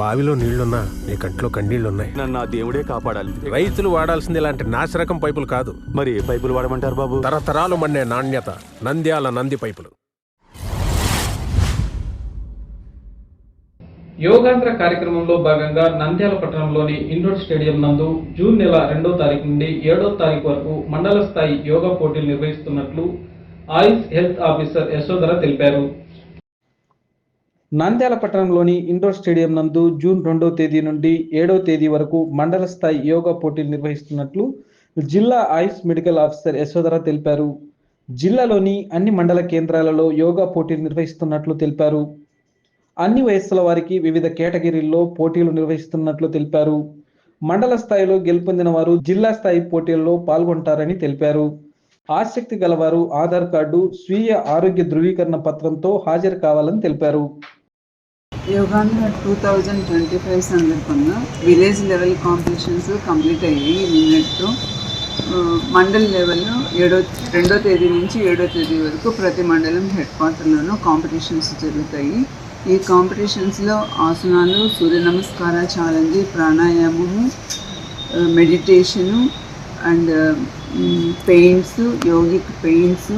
బావిలో నీళ్ళున్నా నీ కంట్లో కన్నీళ్ళున్నాయి. నన్ను ఆ దేవుడే కాపాడాలి. రైతులు వాడాల్సింది ఇలాంటి నాసిరకం పైపులు కాదు. మరి ఏ పైపులు వాడమంటారు బాబు? తరతరాలు మండే నాణ్యత నంద్యాల నంది పైపులు. యోగాంధ్ర కార్యక్రమంలో భాగంగా నంద్యాల పట్టణంలోని ఇండోర్ స్టేడియం నందు జూన్ నెల రెండో తారీఖు నుండి ఏడో తారీఖు వరకు మండల స్థాయి యోగా పోటీలు నిర్వహిస్తున్నట్లు ఆయుష్ హెల్త్ ఆఫీసర్ యశోధర తెలిపారు. నంద్యాల పట్టణంలోని ఇండోర్ స్టేడియం నందు జూన్ రెండవ తేదీ నుండి ఏడవ తేదీ వరకు మండల స్థాయి యోగా పోటీలు నిర్వహిస్తున్నట్లు జిల్లా ఆయుష్ మెడికల్ ఆఫీసర్ యశోధర తెలిపారు. జిల్లాలోని అన్ని మండల కేంద్రాలలో యోగా పోటీలు నిర్వహిస్తున్నట్లు తెలిపారు. అన్ని వయస్సుల వారికి వివిధ కేటగిరీల్లో పోటీలు నిర్వహిస్తున్నట్లు తెలిపారు. మండల స్థాయిలో గెలుపొందిన వారు జిల్లా స్థాయి పోటీల్లో పాల్గొంటారని తెలిపారు. ఆసక్తి గలవారు ఆధార్ కార్డు స్వీయ ఆరోగ్య ధృవీకరణ పత్రంతో హాజరు కావాలని తెలిపారు. Yogandhra two thousand twenty five సందర్భంగా విలేజ్ లెవెల్ కాంపిటీషన్స్ కంప్లీట్ అయ్యాయి. నిన్నట్టు మండల్ లెవెల్లో ఏడో రెండో తేదీ నుంచి ఏడో తేదీ వరకు ప్రతి మండలం హెడ్ క్వార్టర్లోనూ కాంపిటీషన్స్ జరుగుతాయి. ఈ కాంపిటీషన్స్లో ఆసనాలు సూర్య నమస్కార ఛాలెంజ్ ప్రాణాయామము meditation and paints yogic paints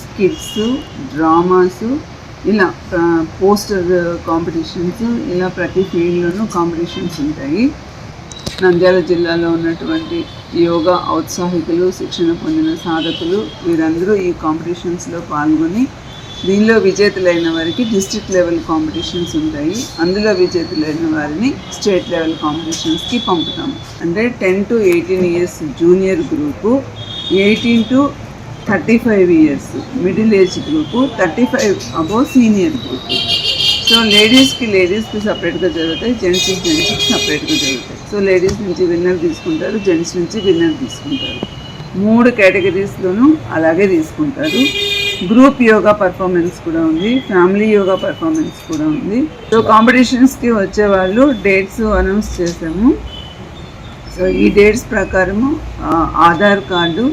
skits dramas ఇలా పోస్టర్ కాంపిటీషన్స్ ఇలా ప్రతి ఫీల్డ్లోనూ కాంపిటీషన్స్ ఉంటాయి. నంద్యాల జిల్లాలో ఉన్నటువంటి యోగా ఔత్సాహికులు శిక్షణ పొందిన సాధకులు వీరందరూ ఈ కాంపిటీషన్స్లో పాల్గొని దీనిలో విజేతలైన వారికి డిస్ట్రిక్ట్ లెవెల్ కాంపిటీషన్స్ ఉంటాయి. అందులో విజేతలైన వారిని స్టేట్ లెవెల్ కాంపిటీషన్స్కి పంపుతాము అంటే ten to eighteen years junior group eighteen to thirty five years middle age group thirty five above senior group so లేడీస్కి లేడీస్కి సపరేట్గా జరుగుతాయి జెంట్స్కి జెంట్స్కి సపరేట్గా జరుగుతాయి. సో లేడీస్ నుంచి విన్నర్ తీసుకుంటారు జెంట్స్ నుంచి విన్నర్ తీసుకుంటారు. మూడు కేటగిరీస్లోనూ అలాగే తీసుకుంటారు. గ్రూప్ యోగా పర్ఫార్మెన్స్ కూడా ఉంది ఫ్యామిలీ యోగా పర్ఫార్మెన్స్ కూడా ఉంది. సో కాంపిటీషన్స్కి వచ్చే వాళ్ళు డేట్స్ అనౌన్స్ చేసాము. సో ఈ డేట్స్ ప్రకారము ఆధార్ కార్డు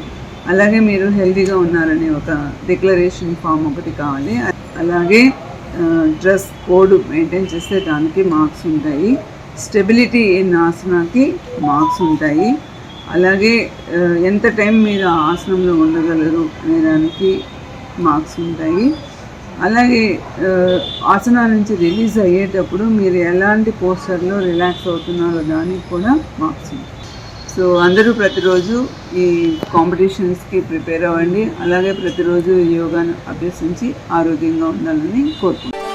అలాగే మీరు హెల్దీగా ఉన్నారనే ఒక డిక్లరేషన్ ఫామ్ ఒకటి కావాలి. అలాగే డ్రెస్ కోడ్ మెయింటైన్ చేస్తే దానికి మార్క్స్ ఉంటాయి. స్టెబిలిటీ ఇన్ ఆసనాకి మార్క్స్ ఉంటాయి. అలాగే ఎంత టైం మీరు ఆసనంలో ఉండగలరు అనే దానికి మార్క్స్ ఉంటాయి. అలాగే ఆసనా నుంచి రిలీజ్ అయ్యేటప్పుడు మీరు ఎలాంటి పోస్టర్లో రిలాక్స్ అవుతున్నారో దానికి కూడా మార్క్స్ ఉంటాయి. సో అందరూ ప్రతిరోజు ఈ కాంపిటీషన్స్కి ప్రిపేర్ అవ్వండి. అలాగే ప్రతిరోజు యోగాను అభ్యసించి ఆరోగ్యంగా ఉండాలని కోరుకుంటున్నాను